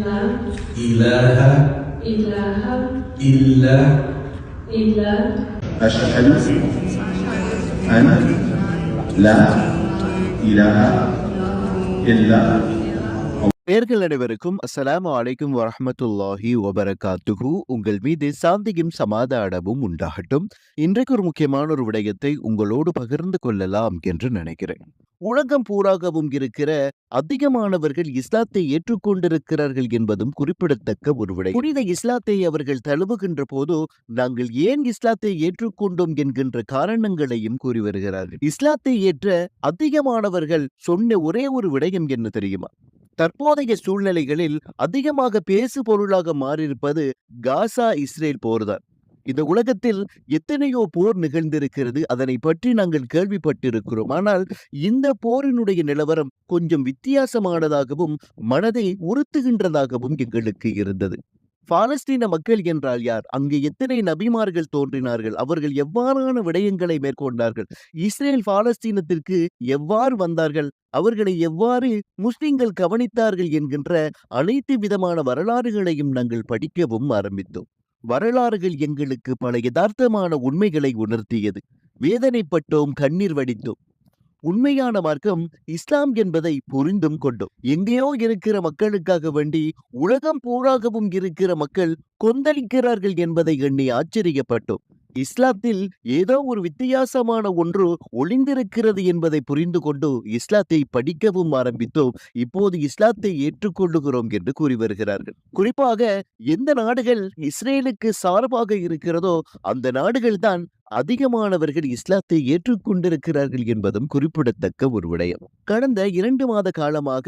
لا إله إله إلا إلا أشهد أن لا إله إلا நேர்கள் அனைவருக்கும் அஸ்ஸலாமு அலைக்கும் வரஹ்மத்துல்லாஹி வபரகாத்துஹு உங்கள் மீது சாந்தியும் சமாதானமும் உண்டாகட்டும் இன்றைக்கு ஒரு முக்கியமான ஒரு விடயத்தை உங்களோடு பகிர்ந்து கொள்ளலாம் என்று நினைக்கிறேன் உலகம் பூராகவும் இருக்கிற அதிகமானவர்கள் இஸ்லாத்தை ஏற்றுக்கொண்டிருக்கிறார்கள் என்பதும் குறிப்பிடத்தக்க ஒரு விடை. புனித இஸ்லாத்தை அவர்கள் தழுவுகின்ற போது நாங்கள் ஏன் இஸ்லாத்தை ஏற்றுக்கொண்டோம் என்கின்ற காரணங்களையும் கூறி வருகிறார்கள். இஸ்லாத்தை ஏற்ற அதிகமானவர்கள் சொன்ன ஒரே ஒரு விடயம் என்ன தெரியுமா? தற்போதைய சூழ்நிலைகளில் அதிகமாக பேசு பொருளாக மாறியிருப்பது காசா இஸ்ரேல் போர்தான். இந்த உலகத்தில் எத்தனையோ போர் நிகழ்ந்திருக்கிறது. அதனை பற்றி நாங்கள் கேள்விப்பட்டிருக்கிறோம். ஆனால் இந்த போரினுடைய நிலவரம் கொஞ்சம் வித்தியாசமானதாகவும் மனதை உறுத்துகின்றதாகவும் எங்களுக்கு இருந்தது. பாலஸ்தீன மக்கள் என்றால் யார்? அங்கு எத்தனை நபிமார்கள் தோன்றினார்கள்? அவர்கள் எவ்வாறான விடயங்களை மேற்கொண்டார்கள்? இஸ்ரேல் பாலஸ்தீனத்திற்கு எவ்வாறு வந்தார்கள்? அவர்களை எவ்வாறு முஸ்லிம்கள் கவனித்தார்கள்? என்கின்ற அனைத்து விதமான வரலாறுகளையும் நாங்கள் படிக்கவும் ஆரம்பித்தோம். வரலாறுகள் எங்களுக்கு பல யதார்த்தமான உண்மைகளை உணர்த்தியது. வேதனைப்பட்டோம் கண்ணீர் வடித்தோம். உண்மையான மார்க்கம் இஸ்லாம் என்பதை புரிந்தும் கொண்டோம். எங்கேயோ இருக்கிற மக்களுக்காக வேண்டி உலகம் பூராகவும் இருக்கிற மக்கள் கொந்தளிக்கிறார்கள் என்பதை எண்ணி ஆச்சரியப்பட்டோம். இஸ்லாத்தில் ஏதோ ஒரு வித்தியாசமான ஒன்று ஒளிந்திருக்கிறது என்பதை புரிந்து கொண்டு இஸ்லாத்தை படிக்கவும் ஆரம்பித்தோம். இப்போது இஸ்லாத்தை ஏற்றுக்கொள்ளுகிறோம் என்று கூறி வருகிறார்கள். குறிப்பாக எந்த நாடுகள் இஸ்ரேலுக்கு சார்பாக இருக்கிறதோ அந்த நாடுகள் தான் அதிகமானவர்கள் இஸ்லாத்தை ஏற்றுக்கொண்டிருக்கிறார்கள் என்பதும் குறிப்பிடத்தக்க ஒரு விடயம். கடந்த இரண்டு மாத காலமாக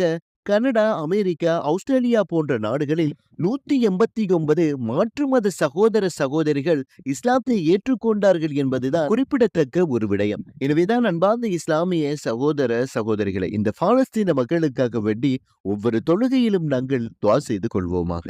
கனடா அமெரிக்கா ஆஸ்திரேலியா போன்ற நாடுகளில் நூத்தி எண்பத்தி ஒன்பது மாற்று மத சகோதர சகோதரிகள் இஸ்லாத்தை ஏற்றுக்கொண்டார்கள் என்பதுதான் குறிப்பிடத்தக்க ஒரு விடயம். எனவேதான் அன்பார்ந்த இஸ்லாமிய சகோதர சகோதரிகளை இந்த பாலஸ்தீன மக்களுக்காக வேண்டி ஒவ்வொரு தொழுகையிலும் நாங்கள் துவா செய்து கொள்வோமாக.